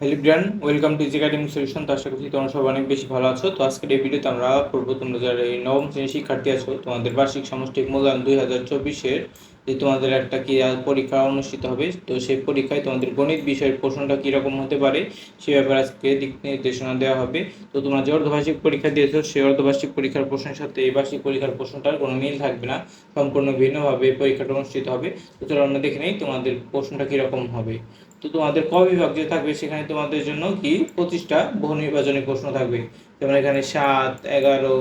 Hello bran welcome to easy academic solution তো আশা করছি তোমরা সব অনেক বেশি ভালো আছো। তো আজকের এই ভিডিওতে আমরা পড়ব তোমরা যারা এই নবম শ্রেণির শিক্ষার্থী আছো, তোমাদের বার্ষিক সামষ্টিক মূল্যায়ন দুই হাজার চব্বিশের। যে তোমাদের একটা কি পরীক্ষা অনুষ্ঠিত হবে, তো সেই পরীক্ষায় তোমাদের গণিত বিষয়ের প্রশ্নটা কীরকম হতে পারে সে ব্যাপারে আজকে দিক নির্দেশনা দেওয়া হবে। তো তোমরা যে অর্ধবার্ষিক পরীক্ষা দিয়েছ, সেই অর্ধবার্ষিক পরীক্ষার প্রশ্নের সাথে এই বার্ষিক পরীক্ষার প্রশ্নটার কোনো মিল থাকবে না, সম্পূর্ণ ভিন্নভাবে পরীক্ষাটা অনুষ্ঠিত হবে। তো চলো আমরা দেখে নেই তোমাদের প্রশ্নটা কীরকম হবে। তো তোমাদের ক বিভাগ যে থাকবে, সেখানে তোমাদের জন্য কি পঁচিশটা বহু নির্বাচনী প্রশ্ন থাকবে। যেমন এখানে সাত, এগারো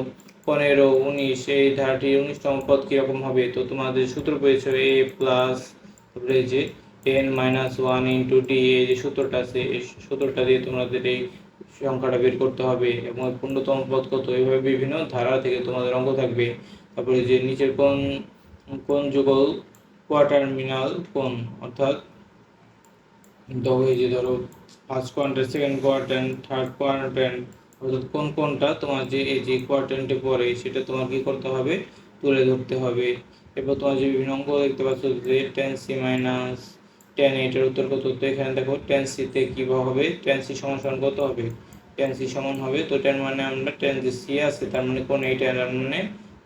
পনেরো, উনিশ, এই ধারাটি উনিশতম পদ কীরকম হবে? তো তোমাদের সূত্র পেয়েছ এ প্লাস তারপরে যে ten minus one into D এই যে সূত্রটা আছে, এই সূত্রটা দিয়ে তোমাদের এই সংখ্যাটা বের করতে হবে। এবং পূর্ণতম পদ কত? এইভাবে বিভিন্ন ধারা থেকে তোমাদের অঙ্ক থাকবে। তারপরে যে নিচের কোন কোন যুগল কোয়াটারমিনাল কোন? অর্থাৎ ধরো যে ধরো first quarter second quarter third quarter অর্থাৎ কোন কোনটা তোমার যে এই যে কোয়ার্টারটে পড়ে সেটা তোমার কি করতে হবে? তুলে ধরতে হবে। এরপর তোমার যে বিভিন্ন অঙ্ক দেখতে পাচ্ছ, যে টেন সি মাইনাস টেন এটার উত্তর কত? তো এখানে দেখো টেন সিতে কী হবে? টেন সি সমান সমান কত হবে? টেন সি সমান হবে, তো টেন মানে আমরা টেন যে সি আছে, তার মানে কোন এইটার মানে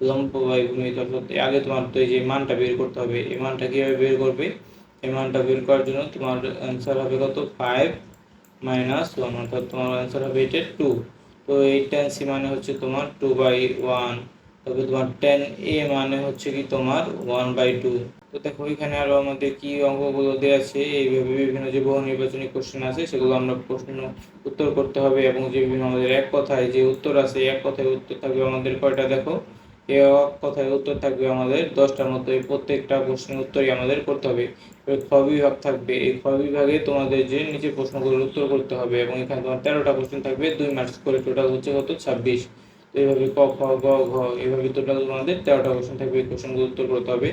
লম্ব বাই ভূমিত অর্থাৎ আগে তোমার তো এই যে মানটা বের করতে হবে, এই মানটা কীভাবে বের করবে? এই মানটা বের করার জন্য তোমার অ্যান্সার হবে কত? ফাইভ মাইনাস ওয়ান অর্থাৎ তোমার অ্যান্সার হবে এটা টু তো এই টেন সি মানে হচ্ছে তোমার টু বাই ওয়ান তবে তোমার টেন এ মানে হচ্ছে কি তোমার ওয়ান বাই টু তো দেখো এখানে আরও আমাদের কি অঙ্কগুলো দেওয়া আছে, এইভাবে বিভিন্ন যে বহু নির্বাচনী কোশ্চেন আছে, সেগুলো আমরা প্রশ্ন উত্তর করতে হবে এবং যে বিভিন্ন আমাদের এক কথায় যে উত্তর আছে, এক কথায় উত্তর থাকবে আমাদের কয়টা দেখো? কথায় উত্তর থাকবে আমাদের দশটার এই প্রত্যেকটা প্রশ্নের উত্তরই আমাদের করতে হবে। খ বিভাগ থাকবে। এই খ বিভাগে তোমাদের যে নিচে প্রশ্নগুলোর উত্তর করতে হবে এবং এখানে তোমার তেরোটা কোশ্চেন থাকবে, দুই মার্কস করে টোটাল হচ্ছে কত? ছাব্বিশ। তো এইভাবে ক, খ, গ, ঘ, এইভাবে টোটাল তোমাদের তেরোটা কোশ্চেন থাকবে। এই কোশ্চেনগুলো উত্তর করতে হবে।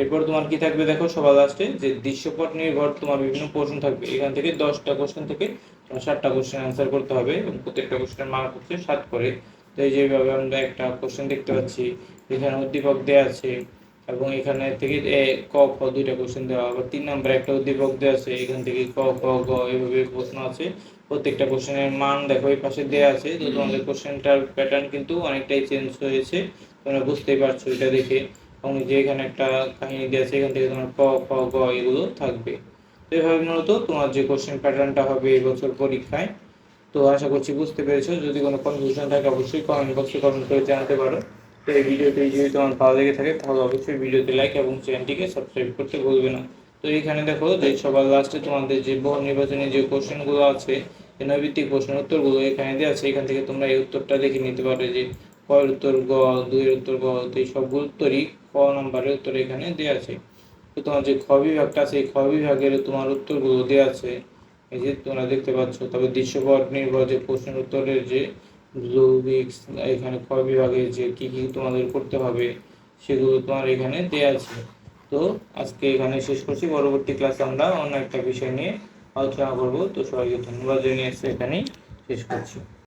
এরপর তোমার কি থাকবে দেখো সবার লাস্টে যে দৃশ্যপট নির্ভর তোমার বিভিন্ন প্রশ্ন থাকবে। এখান থেকে দশটা কোশ্চেন থেকে তোমার ষাটটা কোশ্চেন অ্যান্সার করতে হবে এবং প্রত্যেকটা কোশ্চেনের মার্ক হচ্ছে সাত করে। তো এই যেভাবে আমরা একটা কোশ্চেন দেখতে পাচ্ছি এখানে উদ্দীপক দেওয়া আছে এবং এখানে থেকে এ ক খ দুইটা কোশ্চেন দেওয়া আবার তিন নম্বরে একটা উদ্দীপক দেওয়া আছে এখান থেকে ক খ গ এভাবে প্রশ্ন আছে। প্রত্যেকটা কোশ্চেনের মান দেখো এই পাশে দেওয়া আছে। তো তোমাদের কোশ্চেনটার প্যাটার্ন কিন্তু অনেকটাই চেঞ্জ হয়েছে তোমরা বুঝতেই পারছ এটা দেখে। এবং যে এখানে একটা কাহিনী দেওয়া আছে এখান থেকে তোমার ক খ গ এগুলো থাকবে। তো এভাবে মূলত তোমার যে কোশ্চেন প্যাটার্নটা হবে এই বছর পরীক্ষায় তো আশা করছি বুঝতে পেরেছ। যদি কোনো কনফিউশন থাকে, অবশ্যই কমেন্ট বক্সে কমেন্ট করে জানাতে পারো। তো এই ভিডিওটি যদি তোমার ভালো লেগে থাকে, তাহলে অবশ্যই ভিডিওতে লাইক এবং চ্যানেলটিকে সাবস্ক্রাইব করতে ভুলবে না। তো এখানে দেখো যে সবার লাস্টে তোমাদের যে বহু নির্বাচনী যে কোশ্চেনগুলো আছে নৈবিত্তিক প্রশ্নের উত্তরগুলো এখানে দেওয়া আছে, এখান থেকে তোমরা এই উত্তরটা দেখে নিতে পারো যে কয়ের উত্তর, গ, দুইয়ের উত্তর, গ, তো এই সবগুলো উত্তরই ক নম্বরের উত্তর এখানে দেওয়া আছে। তো তোমার যে খ বিভাগটা আছে এই খ বিভাগের তোমার উত্তরগুলো দেওয়া আছে। এই যে তোমরা দেখতে পাচ্ছ, তবে দৃশ্যপট নির্ভর যে প্রশ্নের উত্তরের যে জৈবিক্স এখানে ক বিভাগে যে কী কী তোমাদের করতে হবে, সেগুলো তোমার এখানে দেওয়া আছে। তো আজকে এখানে শেষ করছি। পরবর্তী ক্লাসে আমরা অন্য একটা বিষয় নিয়ে আলোচনা করব। তো সবাইকে ধন্যবাদ জানিয়ে এখানেই শেষ করছি।